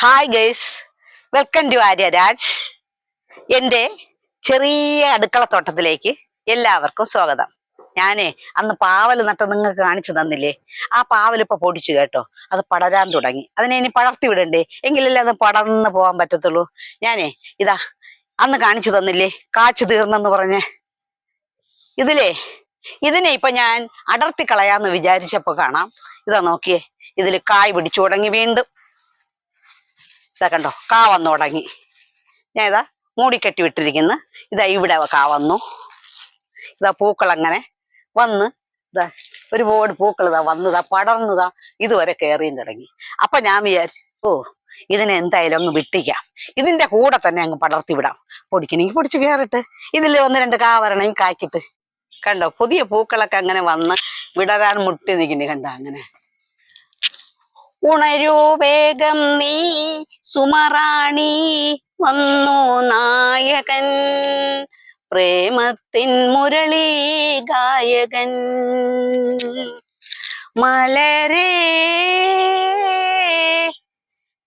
Hi guys welcome to Aryaraj എന്റെ ചെറിയ അടുക്കളത്തോട്ടത്തിലേക്ക് എല്ലാവർക്കും സ്വാഗതം. ഞാനേ അന്ന് പാവൽ നട്ട് നിങ്ങൾക്ക് കാണിച്ചു തന്നില്ലേ? ആ പാവൽ ഇപ്പൊ പൊടിച്ചു കേട്ടോ. അത് പടരാൻ തുടങ്ങി. അതിനെ ഇനി പടർത്തി വിടണ്ടേ? എങ്കിലല്ലേ അത് പടർന്ന് പോകാൻ പറ്റത്തുള്ളൂ. ഞാനേ ഇതാ അന്ന് കാണിച്ചു തന്നില്ലേ? കാച്ചു തീർന്നെന്ന് പറഞ്ഞേ. ഇതിലേ ഇതിനെ ഇപ്പൊ ഞാൻ അടർത്തി കളയാന്ന് വിചാരിച്ചപ്പോ കാണാം. ഇതാ നോക്കിയേ ഇതിൽ കായ് പിടിച്ചു തുടങ്ങി വീണ്ടും. ഇതാ കണ്ടോ കാ വന്നു തുടങ്ങി. ഞാൻ ഇതാ മൂടിക്കെട്ടി വിട്ടിരിക്കുന്നു. ഇതാ ഇവിടെ കാ വന്നു. ഇതാ പൂക്കൾ അങ്ങനെ വന്ന് ഇതാ ഒരുപാട് പൂക്കൾ ഇതാ വന്നതാ പടർന്നതാ ഇതുവരെ കയറിയും തുടങ്ങി. അപ്പൊ ഞാൻ വിചാരിച്ചു ഓ ഇതിനെ എന്തായാലും അങ്ങ് വിട്ടിക്കാം. ഇതിന്റെ കൂടെ തന്നെ അങ്ങ് പടർത്തി വിടാം. പൊടിക്കണമെങ്കിൽ പൊടിച്ച് കയറിട്ട് ഇതിൽ ഒന്ന് രണ്ട് കാ വരണമെങ്കിൽ കായ്ക്കിട്ട്. കണ്ടോ പുതിയ പൂക്കളൊക്കെ അങ്ങനെ വന്ന് വിടരാൻ മുട്ടി നിൽക്കുന്നു കണ്ടോ അങ്ങനെ. ഉണരൂ വേഗം നീ. സുമറാണി വന്നു നായകൻ. പ്രേമത്തിൻ മുരളി ഗായകൻ. മലരേ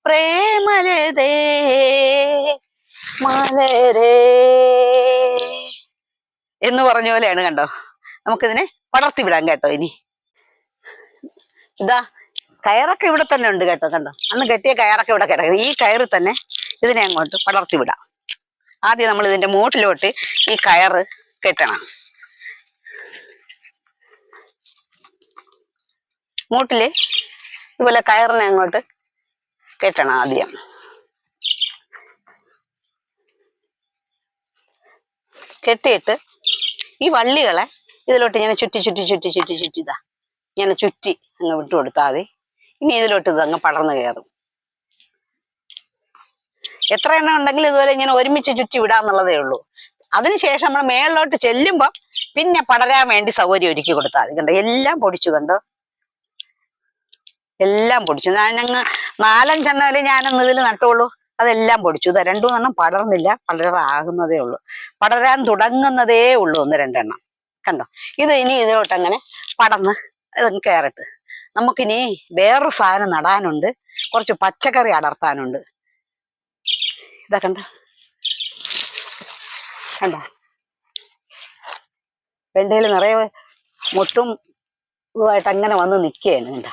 പ്രേമലതേ മലരേ. എന്ന് പറഞ്ഞ പോലെയാണ് കണ്ടോ? നമുക്കിതിനെ വളർത്തി വിടാം കേട്ടോ ഇനി. ഇതാ കയറൊക്കെ ഇവിടെ തന്നെ ഉണ്ട് കേട്ടോ കണ്ടോ? അന്ന് കെട്ടിയ കയറൊക്കെ ഇവിടെ കിടക്കുന്നത് ഈ കയറിൽ തന്നെ ഇതിനെ അങ്ങോട്ട് പടർത്തി വിടാം. ആദ്യം നമ്മൾ ഇതിന്റെ മൂട്ടിലോട്ട് ഈ കയറ് കെട്ടണം. മൂട്ടിൽ ഇതുപോലെ കയറിനെ അങ്ങോട്ട് കെട്ടണം ആദ്യം. കെട്ടിയിട്ട് ഈ വള്ളികളെ ഇതിലോട്ട് ഇങ്ങനെ ചുറ്റി ചുറ്റി ചുറ്റി ചുറ്റി ചുറ്റിതാ ഇങ്ങനെ ചുറ്റി അങ്ങ് വിട്ടു കൊടുത്താൽ മതി. ഇനി ഇതിലോട്ട് ഇത് അങ്ങ് പടർന്നു കയറും. എത്ര എണ്ണം ഉണ്ടെങ്കിലും ഇതുപോലെ ഇങ്ങനെ ഒരുമിച്ച് ചുറ്റി വിടാന്നുള്ളതേ ഉള്ളൂ. അതിനുശേഷം നമ്മൾ മേളിലോട്ട് ചെല്ലുമ്പോൾ പിന്നെ പടരാൻ വേണ്ടി സൗകര്യം ഒരുക്കി കൊടുത്താൽ മതി. കണ്ടോ? എല്ലാം പൊടിച്ചു കണ്ടോ? എല്ലാം പൊടിച്ചു. ഞാൻ ഞങ്ങൾ നാലഞ്ചെണ്ണയിൽ ഞാനൊന്ന് ഇതിൽ നട്ടുള്ളൂ. അതെല്ലാം പൊടിച്ചു. ഇത് രണ്ടു മൂന്നെണ്ണം പടർന്നില്ല. പടരാകുന്നതേ ഉള്ളൂ. പടരാൻ തുടങ്ങുന്നതേ ഉള്ളൂ ഒന്ന് രണ്ടെണ്ണം. കണ്ടോ? ഇത് ഇനി ഇതിലോട്ട് അങ്ങനെ പടന്ന് ഇത് കയറട്ട് നമുക്കിനി വേറൊരു സാധനം നടാനുണ്ട്. കുറച്ച് പച്ചക്കറി അടർത്താനുണ്ട്. ഇതാ കണ്ട? കണ്ട? വെണ്ടയിൽ നിറയെ മുട്ടും ഇതുമായിട്ട് അങ്ങനെ വന്ന് നിൽക്കുകയാണ് കണ്ടോ?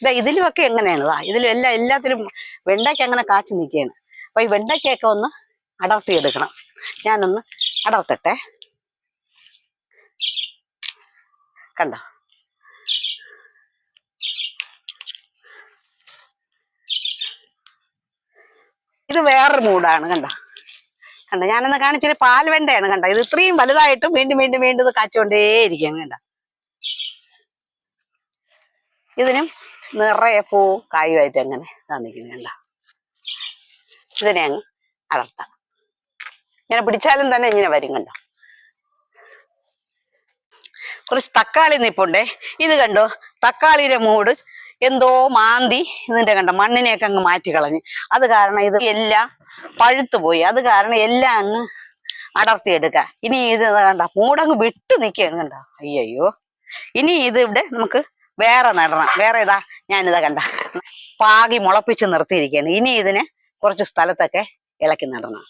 ഇതാ ഇതിലുമൊക്കെ എങ്ങനെയാണ്? ഇതാ ഇതിലും എല്ലാ എല്ലാത്തിലും വെണ്ടയ്ക്ക് അങ്ങനെ കാച്ചു നിൽക്കുകയാണ്. അപ്പം ഈ വെണ്ടയ്ക്കൊക്കെ ഒന്ന് അടർത്തിയെടുക്കണം. ഞാനൊന്ന് അടർത്തട്ടെ. കണ്ടോ? ഇത് വേറൊരു മൂടാണ് കണ്ടോ? കണ്ടോ? ഞാനൊന്ന് കാണിച്ചൊരു പാൽ വെണ്ടയാണ് കണ്ടോ? ഇത് ഇത്രയും വലുതായിട്ടും വീണ്ടും വീണ്ടും വീണ്ടും ഇത് കാച്ചുകൊണ്ടേയിരിക്കുകയാണ് കണ്ടോ? ഇതിനും നിറയെ പൂ കായുമായിട്ട് അങ്ങനെ തന്നിരിക്കുന്നു കണ്ടോ? ഇതിനെ അങ്ങ് അടർത്താം. ഇങ്ങനെ പിടിച്ചാലും തന്നെ ഇങ്ങനെ വരും കണ്ടോ? കുറച്ച് തക്കാളി നിപ്പുണ്ടേ. ഇത് കണ്ടോ? തക്കാളിയുടെ മൂട് എന്തോ മാന്തി ഇതിന്റെ കണ്ട മണ്ണിനെയൊക്കെ അങ്ങ് മാറ്റി കളഞ്ഞ് അത് കാരണം ഇത് എല്ലാം പഴുത്തു പോയി അത് കാരണം എല്ലാം അങ്ങ് അടർത്തിയെടുക്ക ഇനി ഇത് കണ്ട മൂടങ്ങ് വിട്ടു നിൽക്കുകയാണ് കണ്ട. അയ്യോ ഇനി ഇത് ഇവിടെ നമുക്ക് വേറെ നടണം. വേറെ ഇതാ ഞാനിതാ കണ്ട. പാകി മുളപ്പിച്ച് നിർത്തിയിരിക്കുകയാണ്. ഇനി ഇതിനെ കുറച്ച് സ്ഥലത്തൊക്കെ ഇളക്കി നടണം.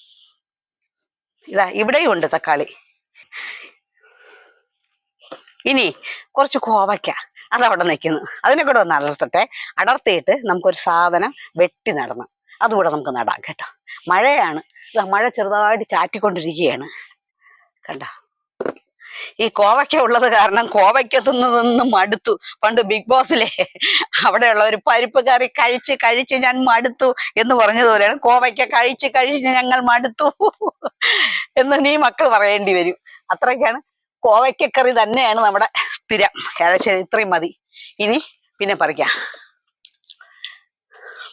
ഇതാ ഇവിടെയും ഉണ്ട് തക്കാളി. ഇനി കുറച്ച് കോവയ്ക്ക. അതവിടെ നിൽക്കുന്നു അതിനെ കൂടെ ഒന്ന് അടർത്തട്ടെ അടർത്തിയിട്ട് നമുക്കൊരു സാധനം വെട്ടി നടണം അതുകൂടെ നമുക്ക് നടാം കേട്ടോ. മഴയാണ്. മഴ ചെറുതായിട്ട് ചാറ്റിക്കൊണ്ടിരിക്കുകയാണ്. കണ്ട? ഈ കോവയ്ക്ക ഉള്ളത് കാരണം കോവയ്ക്ക തിന്ന് തിന്ന് മടുത്തു. പണ്ട് ബിഗ് ബോസിലെ അവിടെയുള്ള ഒരു പരിപ്പ് കറി കഴിച്ച് കഴിച്ച് ഞാൻ മടുത്തു എന്ന് പറഞ്ഞതുപോലെയാണ്. കോവയ്ക്ക കഴിച്ച് കഴിച്ച് ഞങ്ങൾ മടുത്തു എന്ന് നീ മക്കൾ പറയേണ്ടി വരും. അത്രയ്ക്കാണ് കോവയ്ക്കക്കറി തന്നെയാണ് നമ്മുടെ സ്ഥിരം. ഏകദേശം ഇത്രയും മതി. ഇനി പിന്നെ പറിക്കാം.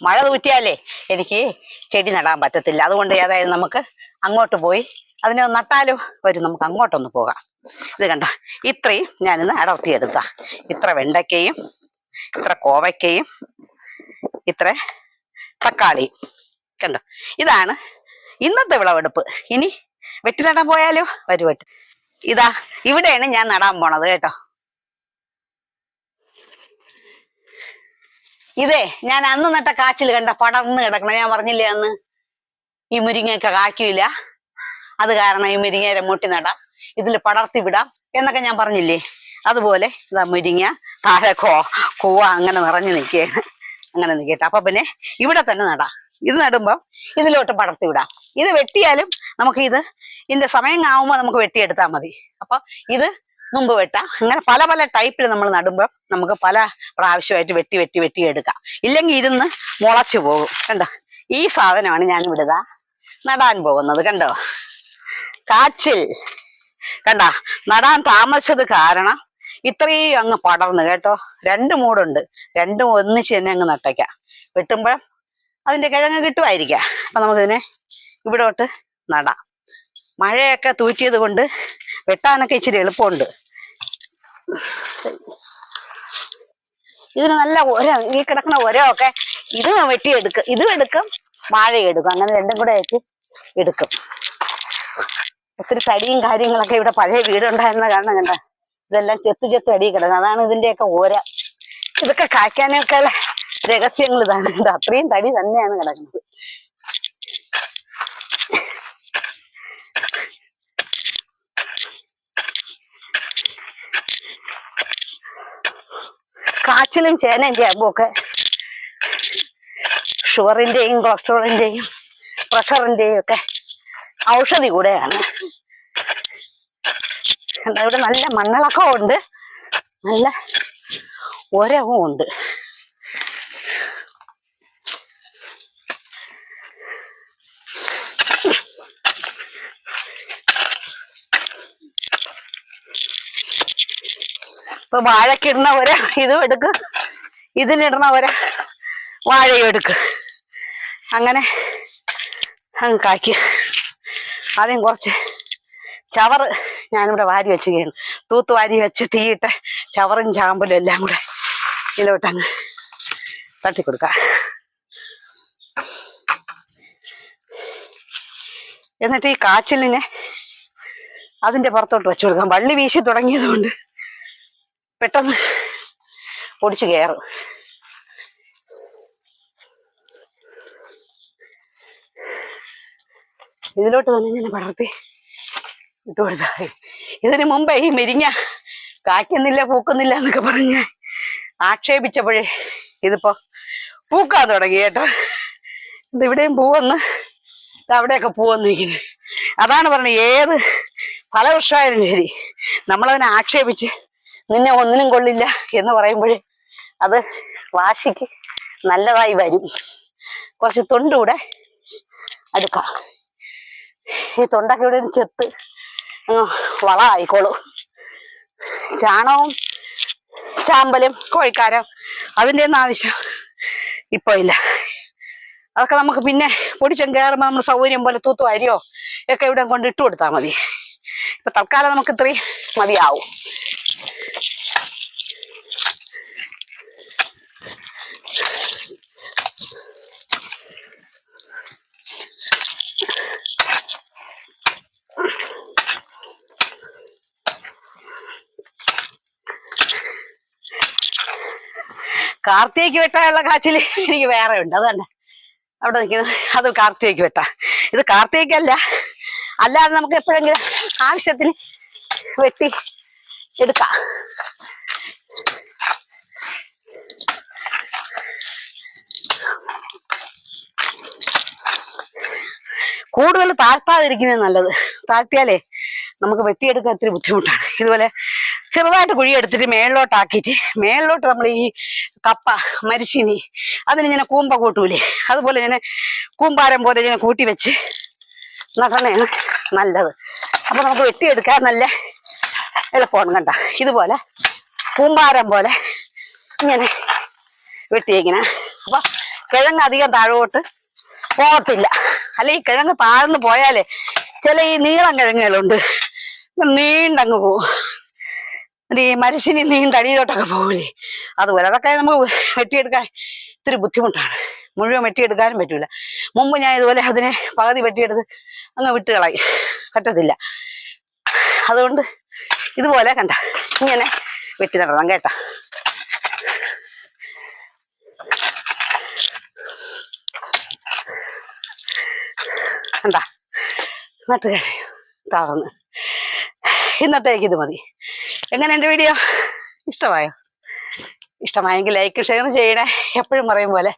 മഴ തൂറ്റിയാലേ എനിക്ക് ചെടി നടാൻ പറ്റത്തില്ല. അതുകൊണ്ട് ഏതായാലും നമുക്ക് അങ്ങോട്ട് പോയി അതിനെ നട്ടാലോ? വരും നമുക്ക് അങ്ങോട്ടൊന്ന് പോകാം. ഇത് കണ്ട? ഇത്രയും ഞാനിന്ന് അടർത്തിയെടുത്ത ഇത്ര വെണ്ടയ്ക്കയും ഇത്ര കോവയ്ക്കയും ഇത്ര തക്കാളിയും. കണ്ടോ? ഇതാണ് ഇന്നത്തെ വിളവെടുപ്പ്. ഇനി വെട്ടി നടാൻ പോയാലോ വരുവട്ട് ഇതാ ഇവിടെയാണ് ഞാൻ നടാൻ പോണത് കേട്ടോ. ഇതേ ഞാൻ അന്ന് നട്ട കാച്ചിൽ കണ്ട പടർന്ന് കിടക്കണം ഞാൻ പറഞ്ഞില്ലേ അന്ന്? ഈ മുരിങ്ങയൊക്കെ കാക്കില്ല അത് കാരണം ഈ മുരിങ്ങയുടെ മുട്ടി നടാം. ഇതിൽ പടർത്തി വിടാം എന്നൊക്കെ ഞാൻ പറഞ്ഞില്ലേ? അതുപോലെ ഇതാ മുരിങ്ങ താഴെ കോ കൂവ അങ്ങനെ നിറഞ്ഞു നിൽക്കുകയാണ്. അങ്ങനെ നിൽക്കട്ടെ. അപ്പൊ പിന്നെ ഇവിടെ തന്നെ നടാം. ഇത് നടുമ്പം ഇതിലോട്ട് പടർത്തി വിടാം. ഇത് വെട്ടിയാലും നമുക്ക് ഇത് ഇതിന്റെ സമയം ആവുമ്പോൾ നമുക്ക് വെട്ടിയെടുത്താൽ മതി. അപ്പൊ ഇത് മുമ്പ് വെട്ടാം. അങ്ങനെ പല പല ടൈപ്പിൽ നമ്മൾ നടുമ്പോൾ നമുക്ക് പല പ്രാവശ്യമായിട്ട് വെട്ടി വെട്ടി വെട്ടി എടുക്കാം. ഇല്ലെങ്കിൽ ഇരുന്ന് മുളച്ചു പോകും. കണ്ടോ? ഈ സാധനമാണ് ഞാൻ വിടുക നടാൻ പോകുന്നത്. കണ്ടോ? കാച്ചിൽ. കണ്ട? നടാൻ താമസിച്ചത് കാരണം ഇത്രയും അങ്ങ് പടർന്നു കേട്ടോ. രണ്ട് മൂടുണ്ട്. രണ്ടും ഒന്നിച്ച് തന്നെ അങ്ങ് നട്ടയ്ക്കാം വെട്ടുമ്പോൾ അതിന്റെ കിഴങ്ങ് കിട്ടുമായിരിക്കാം. അപ്പൊ നമുക്കിതിനെ ഇവിടോട്ട് നടാം. മഴയൊക്കെ തൂറ്റിയത് കൊണ്ട് വെട്ടാനൊക്കെ ഇച്ചിരി എളുപ്പമുണ്ട്. ഇതിന് നല്ല ഒര ഈ കിടക്കുന്ന ഒരൊക്കെ ഇത് വെട്ടിയെടുക്കും ഇതും എടുക്കും വാഴയും എടുക്കും. അങ്ങനെ രണ്ടും കൂടെ ആയിട്ട് എടുക്കും. ഒത്തിരി തടിയും കാര്യങ്ങളൊക്കെ ഇവിടെ പഴയ വീടുണ്ടായിരുന്ന കാരണം കണ്ട? ഇതെല്ലാം ചെത്ത് ചെത്ത് അടി കിടക്കുന്നത് അതാണ് ഇതിന്റെയൊക്കെ ഓര ഇതൊക്കെ കായ്ക്കാനൊക്കെ രഹസ്യങ്ങൾ ഇതാണ്. ഇത് അത്രയും തടി തന്നെയാണ് കിടക്കുന്നത്. കാച്ചിലും ചേനയും ചേമ്പും ഒക്കെ ഷുഗറിന്റെയും കൊളസ്ട്രോളിന്റെയും പ്രഷറിന്റെയും ഒക്കെ ഔഷധി കൂടെയാണ്. ഇവിടെ നല്ല മണ്ണിളക്കവും ഉണ്ട് നല്ല ഉരവും ഉണ്ട് ഇപ്പൊ വാഴക്കിടുന്ന ഒരു ഇതും എടുക്ക്. ഇതിനിടുന്ന ഒരു വാഴയും എടുക്ക്. അങ്ങനെ അങ്ങ് കാക്കി ആദ്യം കുറച്ച് ചവറ് ഞാനിവിടെ വാരി വെച്ചുകയാണ് തൂത്ത് വാരി വെച്ച് തീയിട്ട് ചവറും ചാമ്പലും എല്ലാം കൂടെ ഇതിലോട്ടങ്ങ് തട്ടിക്കൊടുക്കാം. എന്നിട്ട് ഈ കാച്ചിലിനെ അതിന്റെ പുറത്തോട്ട് വെച്ചു കൊടുക്കാം. വള്ളി വീശി തുടങ്ങിയത് കൊണ്ട് പെട്ടെന്ന് ഓടിച്ചു കയറും ഇതിലോട്ട് തന്നെ ഇങ്ങനെ പടർത്തി ഇട്ട് കൊടുത്താൽ. ഇതിനു മുമ്പേ ഈ മെരിങ്ങ കായ്ക്കുന്നില്ല പൂക്കുന്നില്ല എന്നൊക്കെ പറഞ്ഞ് ആക്ഷേപിച്ചപ്പോഴേ ഇതിപ്പോ പൂക്കാൻ തുടങ്ങി കേട്ടോ. ഇത് ഇവിടെയും പൂവന്ന് അവിടെയൊക്കെ പൂവെന്ന് നിൽക്കുന്നത് അതാണ് പറഞ്ഞത് ഏത് ഫലവൃക്ഷമായാലും ശരി നമ്മളതിനെ ആക്ഷേപിച്ച് നിന്നെ ഒന്നിനും കൊള്ളില്ല എന്ന് പറയുമ്പോഴേ അത് വാശിക്ക് നല്ലതായി വരും. കുറച്ച് തൊണ്ടൂടെ അടുക്കാം ഈ തൊണ്ടൊക്കെ ഇവിടെ ചെത്ത് വള ആയിക്കോളൂ ചാണകവും ചാമ്പലും കോഴിക്കാരം അതിന്റെ ഒന്നും ആവശ്യം ഇപ്പൊ ഇല്ല. അതൊക്കെ നമുക്ക് പിന്നെ പൊടിച്ചും കയറുമ്പോൾ നമ്മൾ സൗകര്യം പോലെ തൂത്തു അരിയോ ഒക്കെ ഇവിടെ കൊണ്ട് ഇട്ട് കൊടുത്താൽ മതി. ഇപ്പൊ തൽക്കാലം നമുക്ക് ഇത്രയും മതിയാവും. കാർത്തികയ്ക്ക് വെട്ടാനുള്ള കാച്ചിൽ എനിക്ക് വേറെ ഉണ്ട്. അതുകൊണ്ട് അവിടെ നിൽക്കുന്നത്. അത് കാർത്തികയ്ക്ക് വെട്ടാ. ഇത് കാർത്തികയ്ക്കല്ല. അല്ലാതെ നമുക്ക് എപ്പോഴെങ്കിലും ആവശ്യത്തിന് വെട്ടി എടുക്കാം. കൂടുതൽ താഴ്ത്താതിരിക്കുന്നത് നല്ലത്. താഴ്ത്തിയാലേ നമുക്ക് വെട്ടിയെടുക്കാൻ ഇത്തിരി ബുദ്ധിമുട്ടാണ്. ഇതുപോലെ ചെറുതായിട്ട് കുഴി എടുത്തിട്ട് മേളിലോട്ടാക്കിയിട്ട് മേളിലോട്ട് നമ്മൾ ഈ കപ്പ മരിച്ചിനി അതിനിങ്ങനെ കൂമ്പ കൂട്ടൂലേ? അതുപോലെ ഇങ്ങനെ കൂമ്പാരം പോലെ ഇങ്ങനെ കൂട്ടി വെച്ച് നടണയാണ് നല്ലത്. അപ്പൊ നമുക്ക് വെട്ടിയെടുക്കാൻ നല്ല എളുപ്പമാണ് കണ്ട. ഇതുപോലെ കൂമ്പാരം പോലെ ഇങ്ങനെ വെട്ടിയിങ്ങനെ അപ്പൊ കിഴങ്ങ് അധികം താഴോട്ട് പോകത്തില്ല. അല്ലെ ഈ കിഴങ്ങ് താഴ്ന്നു പോയാലേ ചില ഈ നീളം കിഴങ്ങുകളുണ്ട്. നീണ്ടങ്ങ് പോവും. ഈ മരിശിനി നീണ്ടടിയിലോട്ടൊക്കെ പോകില്ലേ അതുപോലെ അതൊക്കെ നമുക്ക് വെട്ടിയെടുക്കാൻ ഇത്തിരി ബുദ്ധിമുട്ടാണ്. മുഴുവൻ വെട്ടിയെടുക്കാനും പറ്റൂല. മുമ്പ് ഞാൻ ഇതുപോലെ അതിനെ പകുതി വെട്ടിയെടുത്ത് അങ്ങ് വിട്ടുകളായി പറ്റത്തില്ല. അതുകൊണ്ട് ഇതുപോലെ കണ്ട. ഇങ്ങനെ വെട്ടി നടണം കേട്ടാ. കണ്ട? നട്ടുകഴിഞ്ഞു താഴ്ന്ന് ഇന്നത്തേക്ക് ഇത് മതി. എങ്ങനെ എന്റെ വീഡിയോ? ഇഷ്ടമായോ? ഇഷ്ടമായെങ്കിൽ ലൈക്ക് ഷെയർ ചെയ്യണേ. എപ്പോഴും പറയും പോലെ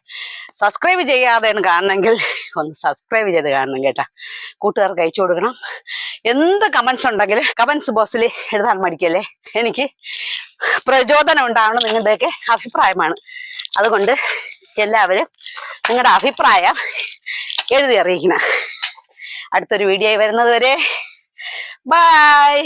സബ്സ്ക്രൈബ് ചെയ്യാതെയാണ് കാണണമെങ്കിൽ ഒന്ന് സബ്സ്ക്രൈബ് ചെയ്ത് കാണണം കേട്ടാ. കൂട്ടുകാർക്ക് അയച്ചു കൊടുക്കണം. എന്ത് കമൻസ് ഉണ്ടെങ്കിലും കമൻസ് ബോക്സിൽ എഴുതാൻ മടിക്കല്ലേ? എനിക്ക് പ്രചോദനം ഉണ്ടാവണം നിങ്ങളുടെയൊക്കെ അഭിപ്രായമാണ്. അതുകൊണ്ട് എല്ലാവരും നിങ്ങളുടെ അഭിപ്രായം എഴുതി അറിയിക്കണം. അടുത്തൊരു വീഡിയോ വരുന്നത് വരെ. ബൈ